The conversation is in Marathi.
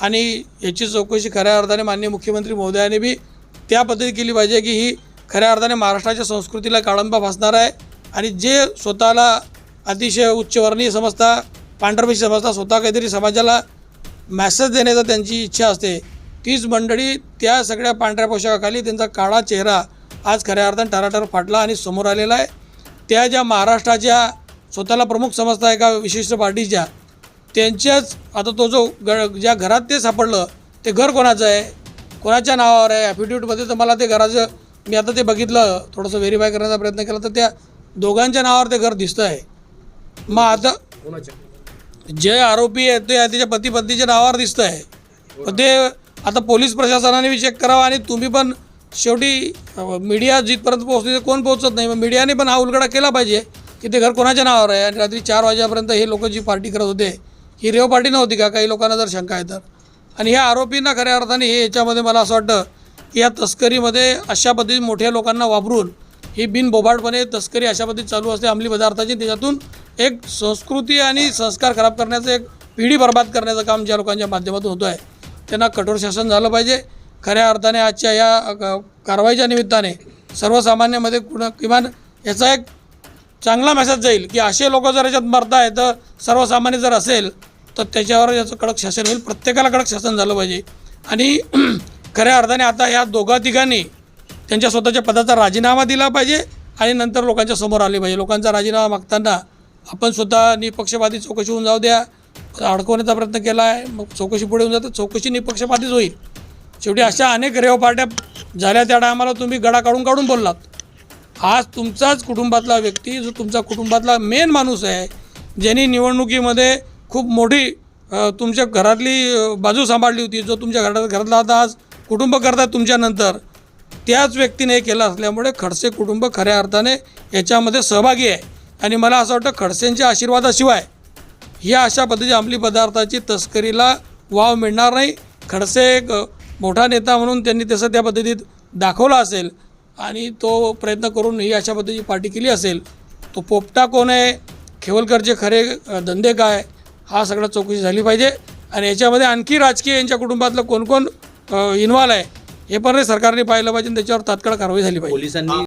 आणि याची चौकशी खऱ्या अर्थाने माननीय मुख्यमंत्री महोदयाने बी त्या पद्धती केली पाहिजे की ही खऱ्या अर्थाने महाराष्ट्राच्या संस्कृतीला काळंबा फासणार आहे. आणि जे स्वतःला अतिशय उच्चवर्णीय समजता पांढरपेशी समजता स्वतः काहीतरी समाजाला मॅसेज देण्याचा त्यांची इच्छा असते. तीच मंडळी त्या सगळ्या पांढऱ्या पोशाखाखाली त्यांचा काळा चेहरा आज खऱ्या अर्थाने टराटर फाटला आणि समोर आलेला आहे. त्या ज्या महाराष्ट्राच्या स्वतःला प्रमुख समजता एका विशिष्ट पार्टीच्या त्यांच्याच आता तो जो ग ज्या घरात ते सापडलं ते घर कोणाचं आहे? कोणाच्या नावावर आहे? ॲफिडेविटमध्ये तर मला ते घराचं मी आता ते बघितलं थोडंसं व्हेरीफाय करण्याचा प्रयत्न केला तर त्या दोघांच्या नावावर ते घर दिसतं आहे. मग आता जे आरोपी आहेत ते त्याच्या पती पत्नीच्या नावावर दिसतं आहे. पण ते आता पोलीस प्रशासनाने बी चेक करावं आणि तुम्ही पण शेवटी मीडिया जिथपर्यंत पोहोचते ते कोण पोहोचत नाही. मग मीडियाने पण हा उलगडा केला पाहिजे की ते घर कोणाच्या नावावर आहे? आणि रात्री चार वाजेपर्यंत हे लोक जी पार्टी करत होते ही रेव पार्टी नव्हती का? काही लोकांना जर शंका आहे तर. आणि ह्या आरोपींना खऱ्या अर्थाने हे याच्यामध्ये मला असं वाटतं की या तस्करीमध्ये अशा पद्धतीने मोठ्या लोकांना वापरून ही बिनबोभाटपणे तस्करी अशा पद्धतीत चालू असते. अंमली पदार्थाची त्याच्यातून एक संस्कृती आणि संस्कार खराब करण्याचं एक पिढी बर्बाद करण्याचं काम ज्या लोकांच्या माध्यमातून होतं आहे त्यांना कठोर शासन झालं पाहिजे. खऱ्या अर्थाने आजच्या या कारवाईच्या निमित्ताने सर्वसामान्यामध्ये कुणा किमान याचा एक चांगला मेसेज जाईल की असे लोक जर याच्यात मरताय तर सर्वसामान्य जर असेल तर त्याच्यावर याचं कडक शासन होईल. प्रत्येकाला कडक शासन झालं पाहिजे. आणि खऱ्या अर्थाने आता ह्या दोघा तिघांनी त्यांच्या स्वतःच्या पदाचा राजीनामा दिला पाहिजे आणि नंतर लोकांच्या समोर आले पाहिजे. लोकांचा राजीनामा मागताना आपण स्वतः निपक्षपाती चौकशी होऊन जाऊ द्या. अडकवण्याचा प्रयत्न केला आहे मग चौकशी पुढे होऊन जातं. चौकशी निपक्षपातीच होईल. शेवटी अशा अनेक रेव पार्ट्या झाल्या त्या टायमाला तुम्ही गडा काढून काढून बोललात. आज तुमचाच कुटुंबातला व्यक्ती जो तुमचा कुटुंबातला मेन माणूस आहे ज्यांनी निवडणुकीमध्ये खूप मोठी तुमच्या घरातली बाजू सांभाळली होती जो तुमच्या घरात घरातला आता आज कुटुंब करतात तुमच्यानंतर. त्याच व्यक्तीने हे केलं असल्यामुळे खडसे कुटुंब खऱ्या अर्थाने याच्यामध्ये सहभागी आहे. आणि मला असं वाटतं खडसेंच्या आशीर्वादाशिवाय ह्या अशा पद्धतीच्या अंमली पदार्थाची तस्करीला वाव मिळणार नाही. खडसे एक मोठा नेता म्हणून त्यांनी तसं त्या पद्धतीत दाखवला असेल आणि तो प्रयत्न करून ही अशा पद्धतीची पार्टी केली असेल. तो पोपटा कोण आहे? खेवलकरचे खरे धंदे काय? हा सगळा चौकशी झाली पाहिजे. आणि याच्यामध्ये आणखी राजकीय यांच्या कुटुंबातलं कोण कोण इन्व्हॉल्व आहे हे पण सरकारने पाहिलं पाहिजे त्याच्यावर तात्काळ कारवाई झाली पाहिजे. पोलिसांनी